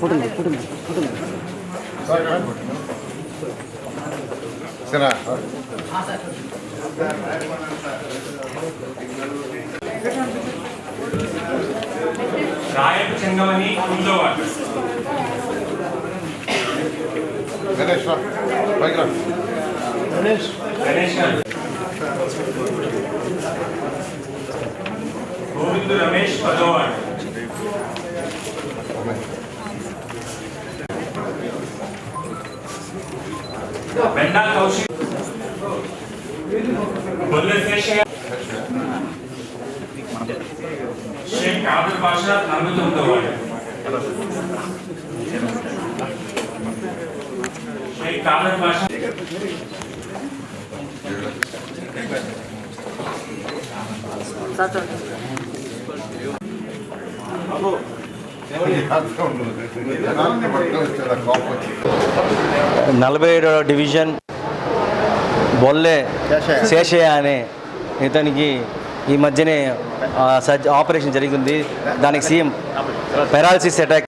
photo photo photo సరే రాయపు చెంగమని ఉందోవాడు గణేష్ గణేష్ గణేష్ ধন্যবাদ ಬೆಂಡಾ ಕೌಶಿಕ್ ಶೇಖ್ ಕಾದರ್ ಭಾಷಾ ನಲಭೈ తొమ్మిదవ ಶೇಖ್ ಕಾದರ್ నలభై ఏడవ డివిజన్ బొల్లే శేషయ్య అనే ఇతనికి ఈ మధ్యనే ఆపరేషన్ జరిగింది దానికి సీఎం పెరాలసిస్ అటాక్